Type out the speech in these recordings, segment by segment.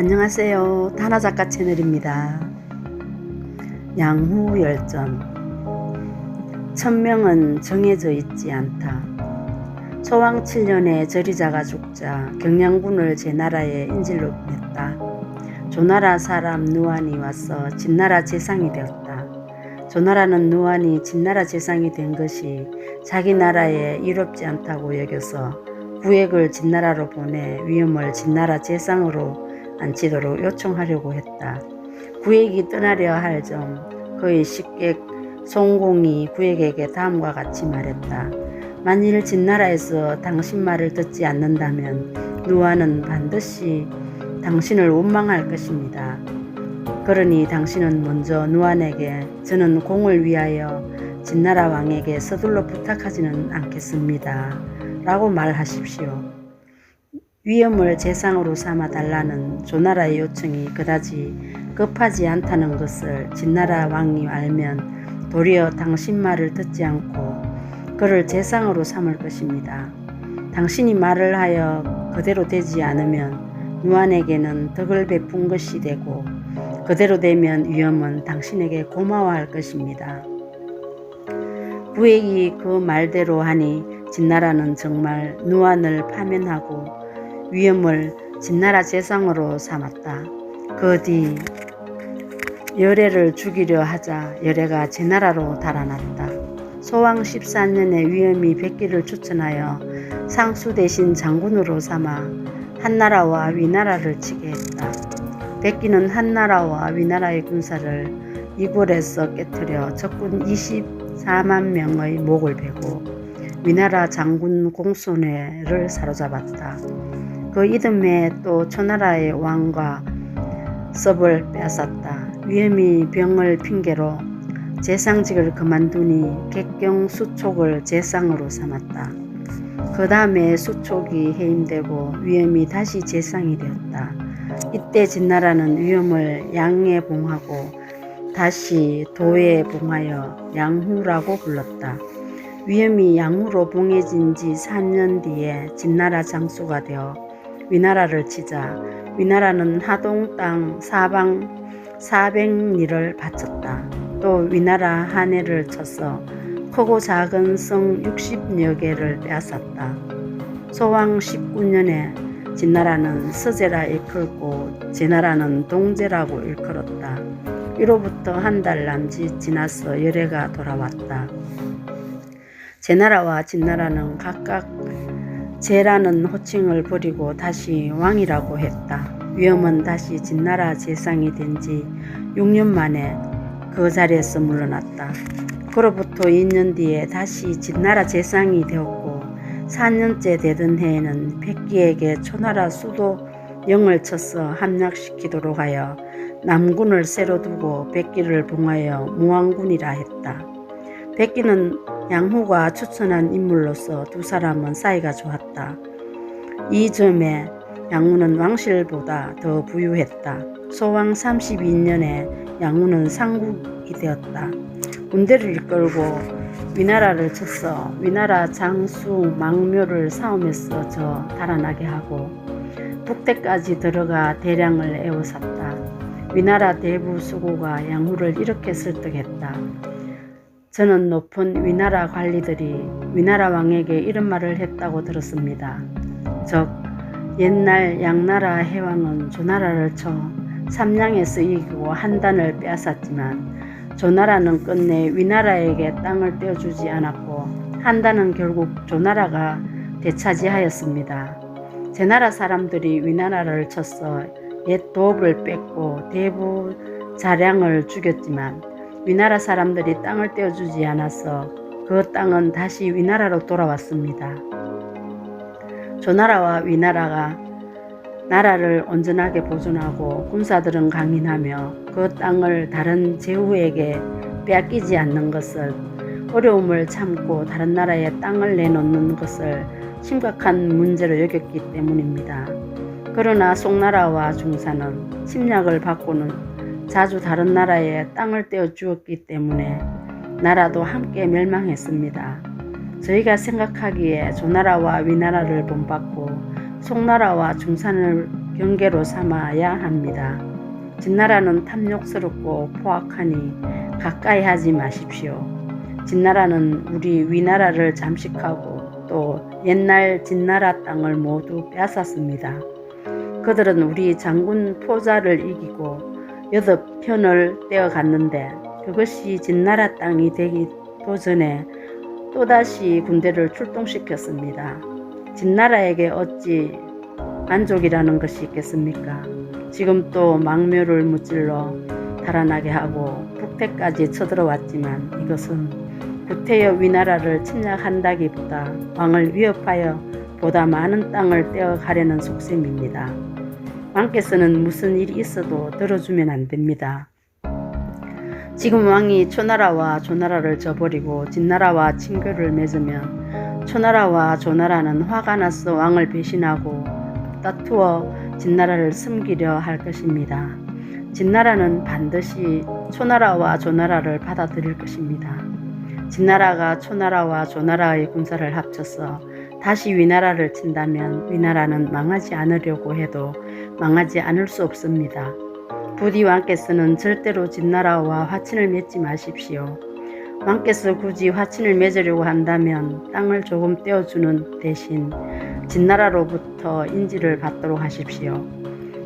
안녕하세요. 다나작가 채널입니다. 양후 열전 천명은 정해져 있지 않다. 초왕 7년에 저리자가 죽자 경량군을 제 나라에 인질로 보냈다. 조나라 사람 누안이 와서 진나라 재상이 되었다. 조나라는 누안이 진나라 재상이 된 것이 자기 나라에 이롭지 않다고 여겨서 구액을 진나라로 보내 위험을 진나라 재상으로 앉히도록 요청하려고 했다. 구액이 떠나려 할 점 그의 식객 송공이 구액에게 다음과 같이 말했다. 만일 진나라에서 당신 말을 듣지 않는다면 누아는 반드시 당신을 원망할 것입니다. 그러니 당신은 먼저 누안에게 저는 공을 위하여 진나라 왕에게 서둘러 부탁하지는 않겠습니다. 라고 말하십시오. 위험을 재상으로 삼아 달라는 조나라의 요청이 그다지 급하지 않다는 것을 진나라 왕이 알면 도리어 당신 말을 듣지 않고 그를 재상으로 삼을 것입니다. 당신이 말을 하여 그대로 되지 않으면 누안에게는 덕을 베푼 것이 되고 그대로 되면 위험은 당신에게 고마워할 것입니다. 부액이 그 말대로 하니 진나라는 정말 누안을 파면하고 위험을 진나라 재상으로 삼았다. 그 뒤 열애를 죽이려 하자 열애가 제나라로 달아났다. 소왕 14년에 위험이 백기를 추천하여 상수 대신 장군으로 삼아 한나라와 위나라를 치게 했다. 백기는 한나라와 위나라의 군사를 이골에서 깨뜨려 적군 24만 명의 목을 베고 위나라 장군 공손회를 사로잡았다. 그 이듬해 또 초나라의 왕과 섭을 빼앗았다. 위험이 병을 핑계로 재상직을 그만두니 객경 수촉을 재상으로 삼았다. 그 다음에 수촉이 해임되고 위험이 다시 재상이 되었다. 이때 진나라는 위험을 양에 봉하고 다시 도에 봉하여 양후라고 불렀다. 위험이 양후로 봉해진 지 4년 뒤에 진나라 장수가 되어 위나라를 치자 위나라는 하동 땅 사방 400리를 바쳤다. 또 위나라 한해를 쳐서 크고 작은 성 60여 개를 빼앗았다. 소왕 19년에 진나라는 서제라 일컬고 제나라는 동제라고 일컬었다. 이로부터 한 달 남짓 지나서 열애가 돌아왔다. 제나라와 진나라는 각각 제라는 호칭을 버리고 다시 왕이라고 했다. 위엄은 다시 진나라 재상이 된 지 6년 만에 그 자리에서 물러났다. 그로부터 2년 뒤에 다시 진나라 재상이 되었고 4년째 되던 해에는 백기에게 초나라 수도 영을 쳐서 함락시키도록 하여 남군을 새로 두고 백기를 봉하여 무왕군이라 했다. 백기는 양후가 추천한 인물로서 두 사람은 사이가 좋았다. 이 점에 양후는 왕실보다 더 부유했다. 소왕 32년에 양후는 상국이 되었다. 군대를 이끌고 위나라를 쳤어 위나라 장수 망묘를 싸움에서 저 달아나게 하고 북대까지 들어가 대량을 에워쌌다. 위나라 대부 수고가 양후를 이렇게 설득했다. 저는 높은 위나라 관리들이 위나라 왕에게 이런 말을 했다고 들었습니다. 즉 옛날 양나라 해왕은 조나라를 쳐 삼량에서 이기고 한 단을 빼앗았지만 조나라는 끝내 위나라에게 땅을 떼어주지 않았고 한 단은 결국 조나라가 되차지하였습니다. 제 나라 사람들이 위나라를 쳐서 옛 도읍을 뺏고 대부 자량을 죽였지만 위나라 사람들이 땅을 떼어주지 않아서 그 땅은 다시 위나라로 돌아왔습니다. 조나라와 위나라가 나라를 온전하게 보존하고 군사들은 강인하며 그 땅을 다른 제후에게 빼앗기지 않는 것을 어려움을 참고 다른 나라에 땅을 내놓는 것을 심각한 문제로 여겼기 때문입니다. 그러나 송나라와 중사는 침략을 받고는 자주 다른 나라에 땅을 떼어 주었기 때문에 나라도 함께 멸망했습니다. 저희가 생각하기에 조나라와 위나라를 본받고 송나라와 중산을 경계로 삼아야 합니다. 진나라는 탐욕스럽고 포악하니 가까이 하지 마십시오. 진나라는 우리 위나라를 잠식하고 또 옛날 진나라 땅을 모두 빼앗았습니다. 그들은 우리 장군 포자를 이기고 여덟 편을 떼어갔는데 그것이 진나라 땅이 되기도 전에 또다시 군대를 출동시켰습니다. 진나라에게 어찌 만족이라는 것이 있겠습니까? 지금 또 망묘를 무찔러 달아나게 하고 북태까지 쳐들어왔지만 이것은 구태여 위나라를 침략한다기보다 왕을 위협하여 보다 많은 땅을 떼어가려는 속셈입니다. 왕께서는 무슨 일이 있어도 들어주면 안 됩니다. 지금 왕이 초나라와 조나라를 저버리고 진나라와 친교를 맺으면 초나라와 조나라는 화가 나서 왕을 배신하고 다투어 진나라를 섬기려 할 것입니다. 진나라는 반드시 초나라와 조나라를 받아들일 것입니다. 진나라가 초나라와 조나라의 군사를 합쳐서 다시 위나라를 친다면 위나라는 망하지 않으려고 해도 망하지 않을 수 없습니다. 부디 왕께서는 절대로 진나라와 화친을 맺지 마십시오. 왕께서 굳이 화친을 맺으려고 한다면 땅을 조금 떼어주는 대신 진나라로부터 인지를 받도록 하십시오.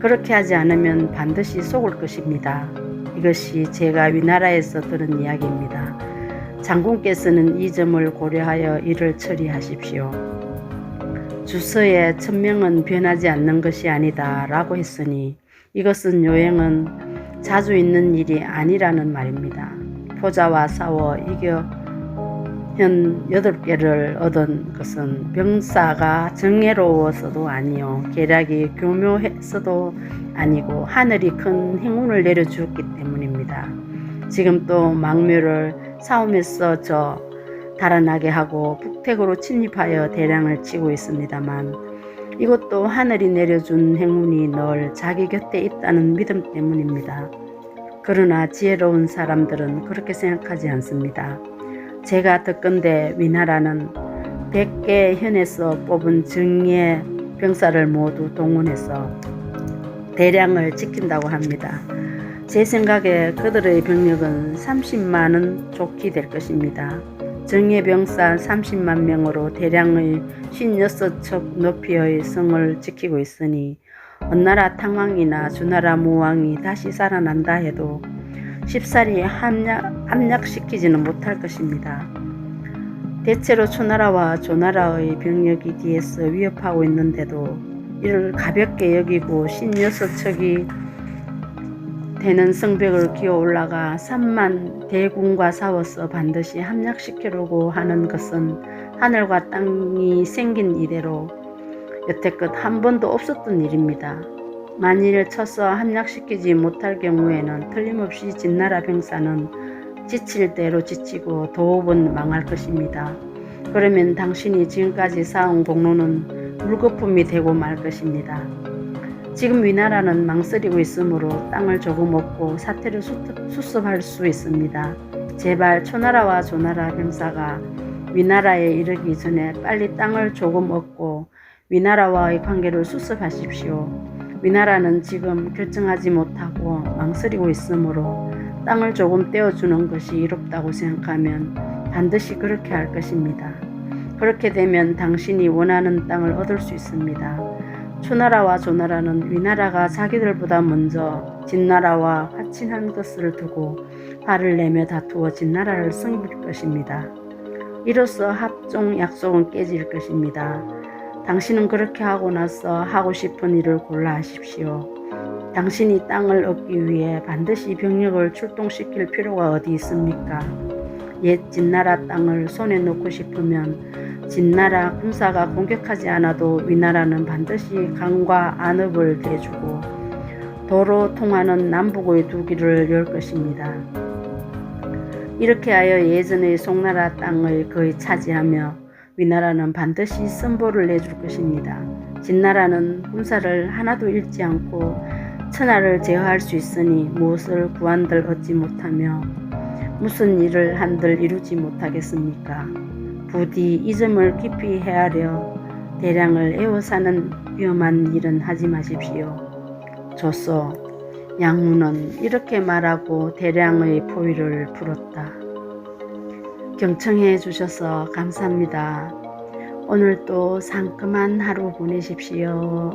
그렇게 하지 않으면 반드시 속을 것입니다. 이것이 제가 위나라에서 들은 이야기입니다. 장군께서는 이 점을 고려하여 일을 처리하십시오. 주서에 천명은 변하지 않는 것이 아니다 라고 했으니 이것은 요행은 자주 있는 일이 아니라는 말입니다. 포자와 싸워 이겨 현 여덟 개를 얻은 것은 병사가 정예로워서도 아니요 계략이 교묘해서도 아니고 하늘이 큰 행운을 내려주었기 때문입니다. 지금 또 망묘를 싸움에서 저 달아나게 하고 북택으로 침입하여 대량을 치고 있습니다만 이것도 하늘이 내려준 행운이 늘 자기 곁에 있다는 믿음 때문입니다. 그러나 지혜로운 사람들은 그렇게 생각하지 않습니다. 제가 듣건대 위나라는 100개 현에서 뽑은 정예 병사를 모두 동원해서 대량을 지킨다고 합니다. 제 생각에 그들의 병력은 30만은 좋게 될 것입니다. 정예병사 30만 명으로 대량의 56척 높이의 성을 지키고 있으니 언나라 탕왕이나 주나라 무왕이 다시 살아난다 해도 쉽사리 함약, 함약시키지는 못할 것입니다. 대체로 초나라와 조나라의 병력이 뒤에서 위협하고 있는데도 이를 가볍게 여기고 56척이 되는 성벽을 기어 올라가 3만 대군과 싸워서 반드시 함락시키려고 하는 것은 하늘과 땅이 생긴 이대로 여태껏 한 번도 없었던 일입니다. 만일 쳐서 함락시키지 못할 경우에는 틀림없이 진나라 병사는 지칠 대로 지치고 도읍은 망할 것입니다. 그러면 당신이 지금까지 쌓은 공로는 물거품이 되고 말 것입니다. 지금 위나라는 망설이고 있으므로 땅을 조금 얻고 사태를 수습할 수 있습니다. 제발 초나라와 조나라 병사가 위나라에 이르기 전에 빨리 땅을 조금 얻고 위나라와의 관계를 수습하십시오. 위나라는 지금 결정하지 못하고 망설이고 있으므로 땅을 조금 떼어주는 것이 이롭다고 생각하면 반드시 그렇게 할 것입니다. 그렇게 되면 당신이 원하는 땅을 얻을 수 있습니다. 초나라와 조나라는 위나라가 자기들보다 먼저 진나라와 화친한 것을 두고 화를 내며 다투어 진나라를 승길 것입니다. 이로써 합종 약속은 깨질 것입니다. 당신은 그렇게 하고 나서 하고 싶은 일을 골라 하십시오. 당신이 땅을 얻기 위해 반드시 병력을 출동시킬 필요가 어디 있습니까? 옛 진나라 땅을 손에 놓고 싶으면 진나라 군사가 공격하지 않아도 위나라는 반드시 강과 안읍을 대주고 도로 통하는 남북의 두 길을 열 것입니다. 이렇게 하여 예전의 송나라 땅을 거의 차지하며 위나라는 반드시 선보를 내줄 것입니다. 진나라는 군사를 하나도 잃지 않고 천하를 제어할 수 있으니 무엇을 구한들 얻지 못하며 무슨 일을 한들 이루지 못하겠습니까? 부디 이 점을 깊이 헤아려 대량을 애워사는 위험한 일은 하지 마십시오. 조소 양무는 이렇게 말하고 대량의 포위를 풀었다. 경청해 주셔서 감사합니다. 오늘도 상큼한 하루 보내십시오.